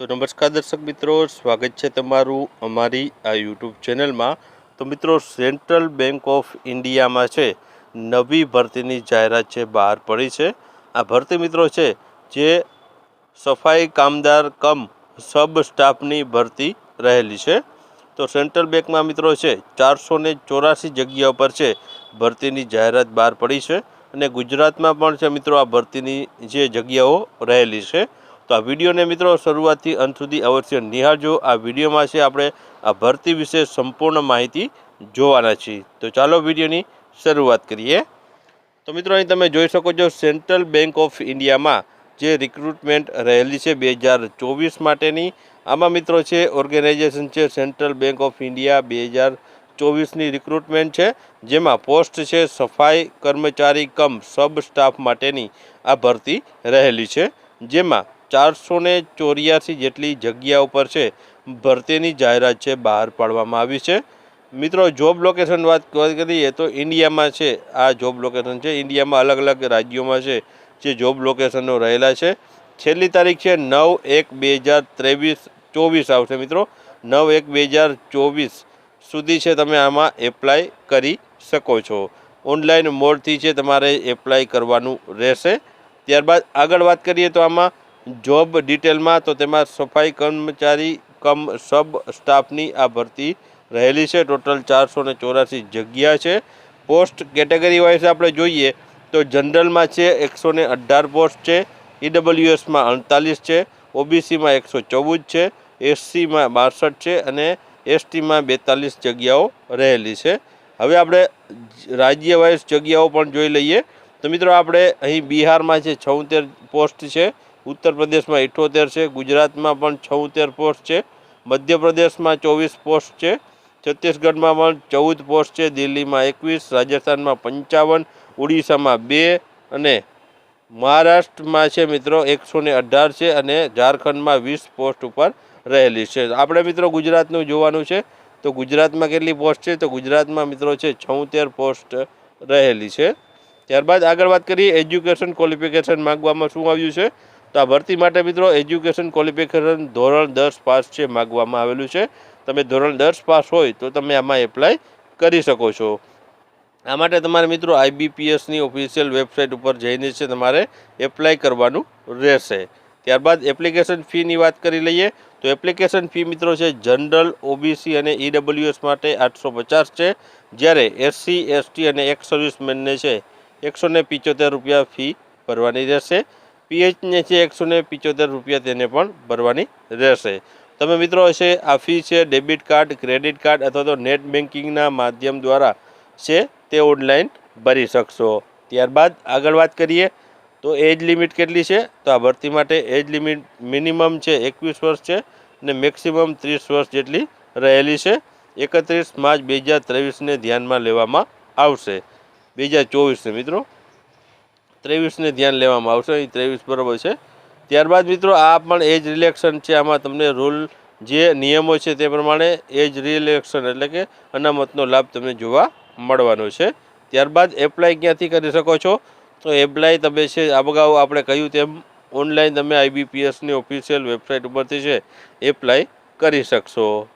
તો નમસ્કાર દર્શક મિત્રો, સ્વાગત છે તમારું અમારી આ યુટ્યુબ ચેનલમાં. તો મિત્રો સેન્ટ્રલ બેંક ઓફ ઇન્ડિયામાં છે, નવી ભરતીની જાહેરાત છે, બહાર પડી છે. આ ભરતી મિત્રો છે, જે સફાઈ કામદાર કમ સબ સ્ટાફની ભરતી રહેલી છે. તો સેન્ટ્રલ બેંકમાં મિત્રો છે, ચારસો ને ચોરાસી જગ્યાઓ પર છે, ભરતીની જાહેરાત બહાર પડી છે. અને ગુજરાતમાં પણ છે મિત્રો, આ ભરતીની જે જગ્યાઓ રહેલી છે તો આ વિડીયોને મિત્રો શરૂઆતથી અંત સુધી અવશ્ય નિહાળજો. આ વિડીયોમાં છે આપણે આ ભરતી વિશે સંપૂર્ણ માહિતી જોવાના છીએ. તો ચાલો વિડીયોની શરૂઆત કરીએ. તો મિત્રો અહીં તમે જોઈ શકો છો સેન્ટ્રલ બેંક ઓફ ઇન્ડિયામાં જે રિક્રુટમેન્ટ રહેલી છે બે હજાર ચોવીસ માટેની. આમાં મિત્રો છે ઓર્ગેનાઇઝેશન છે સેન્ટ્રલ બેંક ઓફ ઇન્ડિયા બે હજાર ચોવીસની રિક્રુટમેન્ટ છે, જેમાં પોસ્ટ છે સફાઈ કર્મચારી કમ સબ સ્ટાફ માટેની આ ભરતી રહેલી છે, જેમાં ચારસો ને ચોર્યાસી જેટલી જગ્યા ઉપર છે ભરતીની જાહેરાત છે બહાર પાડવામાં આવી છે. મિત્રો, જોબ લોકેશન વાત કરીએ તો ઇન્ડિયામાં છે. આ જોબ લોકેશન છે. ઇન્ડિયામાં અલગ અલગ રાજ્યોમાં છે જે જોબ લોકેશનો રહેલા છે. છેલ્લી તારીખ છે નવ એક બે હજાર ત્રેવીસ ચોવીસ આવશે મિત્રો. નવ એક બે હજાર ચોવીસ સુધી છે તમે આમાં એપ્લાય કરી શકો છો. ઓનલાઈન મોડથી છે તમારે એપ્લાય કરવાનું રહેશે. ત્યારબાદ આગળ વાત કરીએ તો આમાં જોબ ડિટેલમાં તો તેમાં સફાઈ કર્મચારી કમ સબ સ્ટાફની આ ભરતી રહેલી છે. ટોટલ ચારસો ને ચોરાસી જગ્યા છે. પોસ્ટ કેટેગરી વાઇઝ આપણે જોઈએ તો જનરલમાં છે એકસો ને અઢાર પોસ્ટ છે. ઈડબ્લ્યુએસમાં અડતાલીસ છે. ઓબીસીમાં એકસો ચૌદ છે. એસસીમાં બાસઠ છે અને એસટીમાં બેતાલીસ જગ્યાઓ રહેલી છે. હવે આપણે રાજ્ય વાઇઝ જગ્યાઓ પણ જોઈ લઈએ. તો મિત્રો આપણે અહીં બિહારમાં છે છોતેર પોસ્ટ છે. ઉત્તર પ્રદેશમાં ઇઠોતેર છે, ગુજરાતમાં પણ છોતેર પોસ્ટ છે, મધ્યપ્રદેશમાં ચોવીસ પોસ્ટ છે, છત્તીસગઢમાં પણ ચૌદ પોસ્ટ છે, દિલ્હીમાં એકવીસ, રાજસ્થાનમાં પંચાવન, ઓડિશામાં બે અને મહારાષ્ટ્રમાં છે મિત્રો એકસો અઢાર છે અને ઝારખંડમાં વીસ પોસ્ટ ઉપર રહેલી છે. આપણે મિત્રો ગુજરાતનું જોવાનું છે, તો ગુજરાતમાં કેટલી પોસ્ટ છે? તો ગુજરાતમાં મિત્રો છે છોતેર પોસ્ટ રહેલી છે. ત્યારબાદ આગળ વાત કરીએ એજ્યુકેશન ક્વોલિફિકેશન માગવામાં શું આવ્યું છે? તો આ ભરતી માટે મિત્રો એજ્યુકેશન ક્વોલિફિકેશન ધોરણ દસ પાસ છે માગવામાં આવેલું છે. તમે ધોરણ દસ પાસ હોય તો તમે આમાં એપ્લાય કરી શકો છો. આ માટે તમારે મિત્રો આઈબીપીએસની ઓફિશિયલ વેબસાઇટ ઉપર જઈને છે તમારે એપ્લાય કરવાનું રહેશે. ત્યારબાદ એપ્લિકેશન ફીની વાત કરી લઈએ તો એપ્લિકેશન ફી મિત્રો છે જનરલ ઓબીસી અને ઈડબ્લ્યુએસ માટે આઠસો પચાસ છે. જ્યારે એસસી એસટી અને એક્સ સર્વિસમેનને છે એકસો રૂપિયા ફી ભરવાની રહેશે. પીએચને છે એકસો ને પિચોતેર રૂપિયા તેને પણ ભરવાની રહેશે. તમે મિત્રો છે આ ફી છે ડેબિટ કાર્ડ, ક્રેડિટ કાર્ડ અથવા તો નેટ બેન્કિંગના માધ્યમ દ્વારા છે તે ઓનલાઈન ભરી શકશો. ત્યારબાદ આગળ વાત કરીએ તો એજ લિમિટ કેટલી છે? તો આ ભરતી માટે એજ લિમિટ મિનિમમ છે એકવીસ વર્ષ છે અને મેક્સિમમ ત્રીસ વર્ષ જેટલી રહેલી છે. એકત્રીસ માર્ચ બે હજાર ત્રેવીસને ધ્યાનમાં લેવામાં આવશે. બે હજાર ચોવીસને મિત્રો. ત્રેવીસને ધ્યાન લેવામાં આવશે. અહીં ત્રેવીસ બરાબર છે. ત્યારબાદ મિત્રો, આ પણ એજ રિલેક્શન છે. આમાં તમને રૂલ જે નિયમો છે તે પ્રમાણે એજ રિલેક્શન એટલે કે અનામતનો લાભ તમને જોવા મળવાનો છે. ત્યારબાદ એપ્લાય ક્યાંથી કરી શકો છો? તો એપ્લાય તમે છે, અગાઉ આપણે કહ્યું તેમ ઓનલાઈન તમે આઈબીપીએસની ઓફિશિયલ વેબસાઇટ ઉપરથી છે, એપ્લાય કરી શકશો.